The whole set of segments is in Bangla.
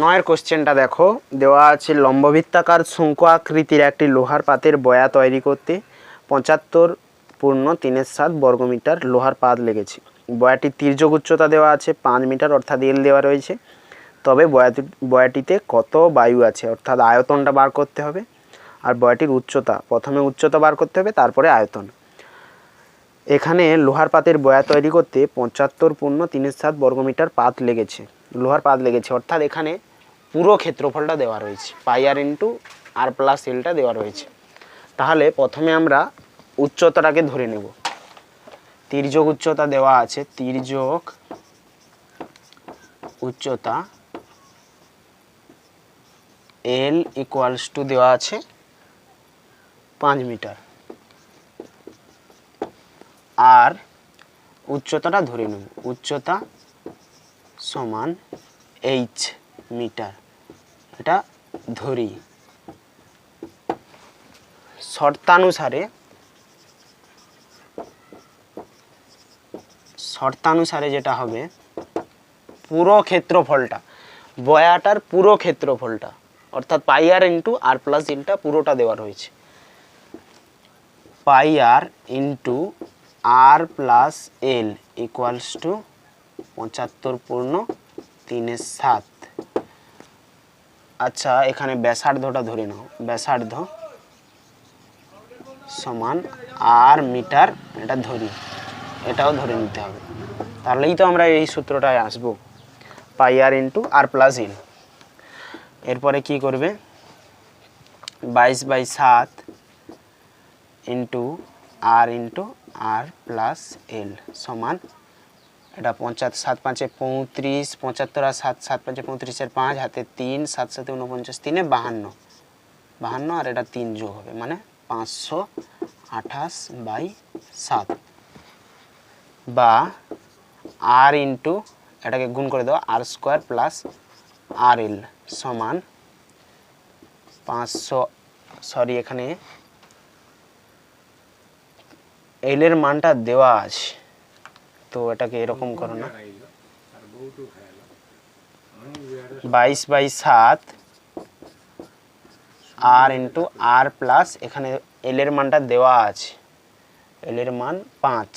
নয়ের কোশ্চেনটা দেখো। দেওয়া আছে, লম্ববৃত্তাকার শঙ্কু আকৃতির একটি লোহার পাতের বয়া তৈরি করতে পঁচাত্তর পূর্ণ তিনের সাত বর্গমিটার লোহার পাত লেগেছে। বয়াটির তির্যক উচ্চতা দেওয়া আছে পাঁচ মিটার, অর্থাৎ এল দেওয়া রয়েছে। তবে বয়াটি, বয়াটিতে কত বায়ু আছে, অর্থাৎ আয়তনটা বার করতে হবে। আর বয়াটির উচ্চতা, প্রথমে উচ্চতা বার করতে হবে, তারপরে আয়তন। এখানে লোহার পাতের বয়া তৈরি করতে পঁচাত্তর পূর্ণ তিনের সাত বর্গমিটার পাত লেগেছে। লোহার পাত লেগেছে, অর্থাৎ এখানে পুরো ক্ষেত্রফলটা দেওয়া রয়েছে। Pi r into r plus এলটা দেওয়া রয়েছে। তাহলে প্রথমে আমরা উচ্চতাটাকে ধরে নেব। তির্যক উচ্চতা দেওয়া আছে, তির্যক উচ্চতা এল ইকুয়ালস টু দেওয়া আছে পাঁচ মিটার। আর উচ্চতাটা ধরে নেব। উচ্চতা সমান এইচ মিটার। এটা ধরি। শর্তানুসারে শর্তানুসারে যেটা হবে, পুরো ক্ষেত্রফলটা, বয়াটার পুরো ক্ষেত্রফলটা, অর্থাৎ পাই আর ইন্টু আর প্লাস ইলটা পুরোটা দেওয়া রয়েছে। Pi r into r plus l equals to পঁচাত্তর পূর্ণ তিনের সাত। আচ্ছা এখানে ব্যাসার্ধটা ধরে নাও। ব্যাসার্ধ সমান আর মিটার, এটা ধরি। এটাও ধরে নিতে হবে। তাহলেই তো আমরা এই সূত্রটায় আসব। পাই আর ইন্টু আর প্লাস ইল এরপরে কি করবে? বাইশ বাই সাত into r into r plus l সমান এটা পঞ্চাত্তর সাত পাঁচে পঁয়ত্রিশ, পঁচাত্তর আর সাত সাত পাঁচে পঁয়ত্রিশের পাঁচ, হাতে তিন, সাত সাথে উনপঞ্চাশ তিনে বাহান্ন। বাহান্ন আর এটা তিন যোগ হবে মানে পাঁচশো আঠাশ বাই সাত। বা আর ইন্টু এটাকে গুণ করে দেওয়া আর স্কোয়ার প্লাস আর এল সমান পাঁচশো, সরি, এখানে এলের মানটা দেওয়া আছে। তো এটাকে এরকম করো না। বাইশ বাই সাত আর ইন্টু আর প্লাস, এখানে এলের মানটা দেওয়া আছে। এলের মান পাঁচ।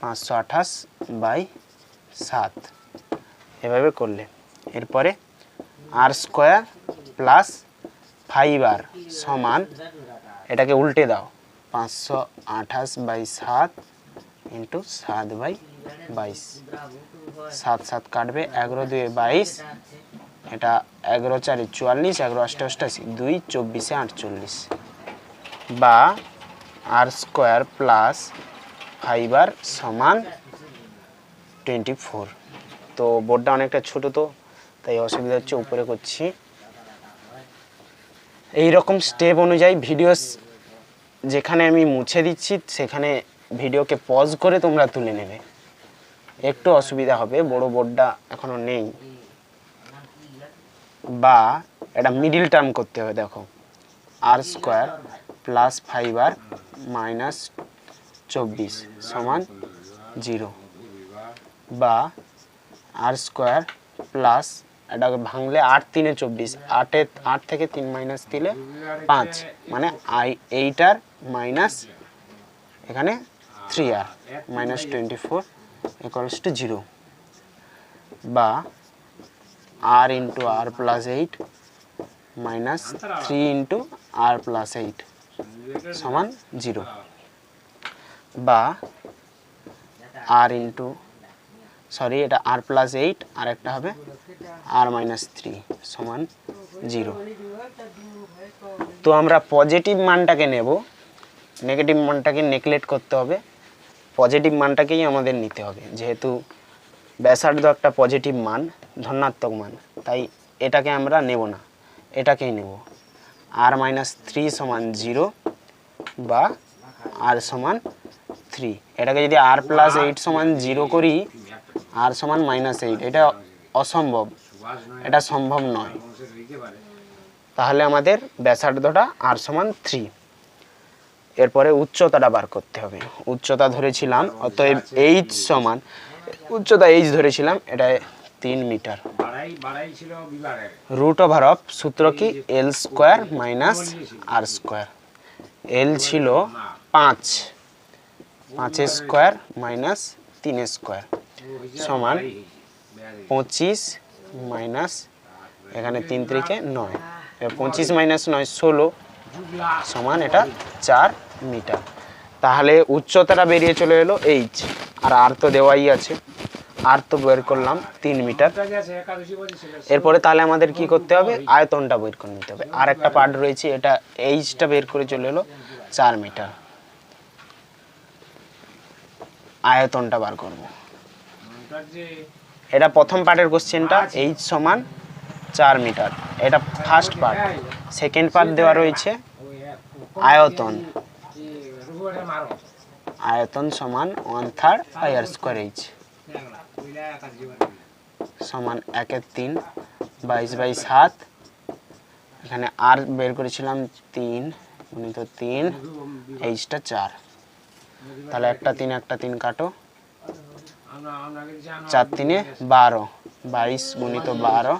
পাঁচশো আঠাশ বাই সাত। এভাবে করলে। এরপরে r square plus five r সমান এটাকে উল্টে দাও। পাঁচশো আঠাশ বাই সাত ইন্টু সাত বাই বাইশ। সাত সাত কাটবে, এগারো দুই বাইশ। এটা এগারো চারে চুয়াল্লিশ, এগারো আটটা অষ্টাশি দুই চব্বিশে আটচল্লিশ। বা r square plus five r সমান টোয়েন্টি ফোর তো বোর্ডটা অনেকটা ছোটো তো, তাই অসুবিধা হচ্ছে উপরে করছি। এই রকম স্টেপ অনুযায়ী ভিডিও যেখানে আমি মুছে দিচ্ছি, সেখানে ভিডিওকে পজ করে তোমরা তুলে নেবে। একটু অসুবিধা হবে, বড় বোর্ডটা এখনও নেই। বা এটা মিডিল টার্ম করতে হবে, দেখো। R square plus five r minus চব্বিশ সমান জিরো বা আর স্কোয়ার প্লাস এটাকে ভাঙলে আট তিনে চব্বিশ, আটে, আট থেকে তিন মাইনাস দিলে পাঁচ। মানে আই, এইটার মাইনাস এখানে three r minus twenty four equals to zero বা r into r plus eight minus three into r plus eight সমান জিরো বা আর ইন্টু সরি, এটা আর প্লাস এইট আর একটা হবে আর মাইনাস থ্রি সমান জিরো তো আমরা পজিটিভ মানটাকে নেব। নেগেটিভ মানটাকে নেগলেক্ট করতে হবে। পজিটিভ মানটাকেই আমাদের নিতে হবে, যেহেতু ব্যাসার্ধ একটা পজিটিভ মান, ধনাত্মক মান। তাই এটাকে আমরা নেব না, এটাকেই নেব। আর মাইনাস থ্রি সমান জিরো বা আর সমান থ্রি এটাকে যদি আর প্লাস এইট সমান জিরো করি আর সমান মাইনাস এইট এটা অসম্ভব। এটা সম্ভব নয়। তাহলে আমাদের ব্যাসার্ধটা আর সমান থ্রি এরপরে উচ্চতাটা বার করতে হবে। উচ্চতা ধরেছিলাম, অতএব এইচ সমান, উচ্চতা এইচ ধরেছিলাম, এটা তিন মিটার। রুট ওভার অফ সূত্র কি? L square minus r square l ছিল পাঁচ। পাঁচের স্কোয়ার মাইনাস তিনের স্কোয়ার সমান পঁচিশ মাইনাস এখানে তিন তিরিকে নয়। পঁচিশ মাইনাস নয়, ষোলো সমান এটা চার মিটার। তাহলে উচ্চতাটা বেরিয়ে চলে এলো এইচ আর আর তো দেওয়াই আছে। আর তো বের করলাম তিন মিটার। এরপরে তাহলে আমাদের কি করতে হবে? আয়তনটা বের করে নিতে হবে। আর একটা পার্ট রয়েছে, এটা এইচটা বের করে চলে এলো চার মিটার। আয়তনটা বার করব। এটা প্রথম পার্টের কোশ্চেনটা এইচ সমান চার মিটার। এটা ফার্স্ট পার্ট সেকেন্ড পার্ট দেওয়া রয়েছে আয়তন। যে রুহুয়াটা মারো আয়তন সমান one third r square h সমান একের তিন বাইশ বাই সাত। এখানে আর বের করেছিলাম তিন গুণিত তিন এইচটা চার। তাহলে একটা তিন একটা তিন কাটো। চার তিনে বারো, বাইশ গুণিত বারো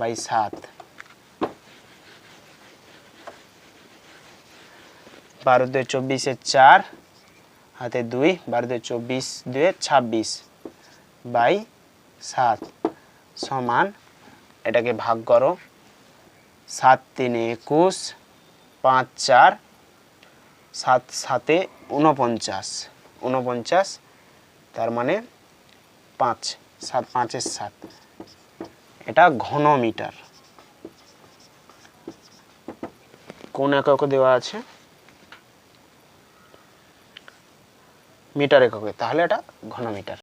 বাই সাত। বারো দুয়ে চব্বিশে চার, হাতে দুই, বারো দুয়ে চব্বিশ দুয়ে ছাব্বিশ বাই সাত। সমান, এটাকে ভাগ করো সাত তিনে একুশ, পাঁচ চার, সাত সাতে উনপঞ্চাশ উনপঞ্চাশ তার মানে পাঁচ, সাত পাঁচের সাত। এটা ঘন মিটার কোন একক দেওয়া আছে? মিটার এককে। তাহলে এটা ঘন মিটার